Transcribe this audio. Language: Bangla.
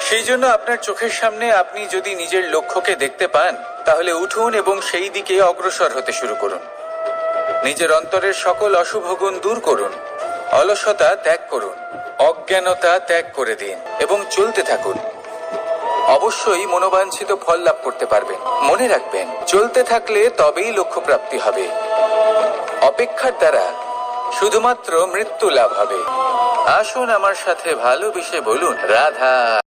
সেই জন্য আপনার চোখের সামনে আপনি যদি নিজের লক্ষ্যকে দেখতে পান, তাহলে উঠুন এবং সেই দিকে অগ্রসর হতে শুরু করুন। নিজের অন্তরের সকল অশুভ গুণ দূর করুন। অলসতা ত্যাগ করুন। অজ্ঞানতা ত্যাগ করে দিন এবং চলতে থাকুন। অবশ্যই মনোবাঞ্ছিত ফল লাভ করতে পারবেন। মনে রাখবেন, চলতে থাকলে তবেই লক্ষ্য প্রাপ্তি হবে। অপেক্ষার দ্বারা শুধুমাত্র মৃত্যু লাভ হবে। আসুন আমার সাথে ভালোবেসে বলুন, রাধা।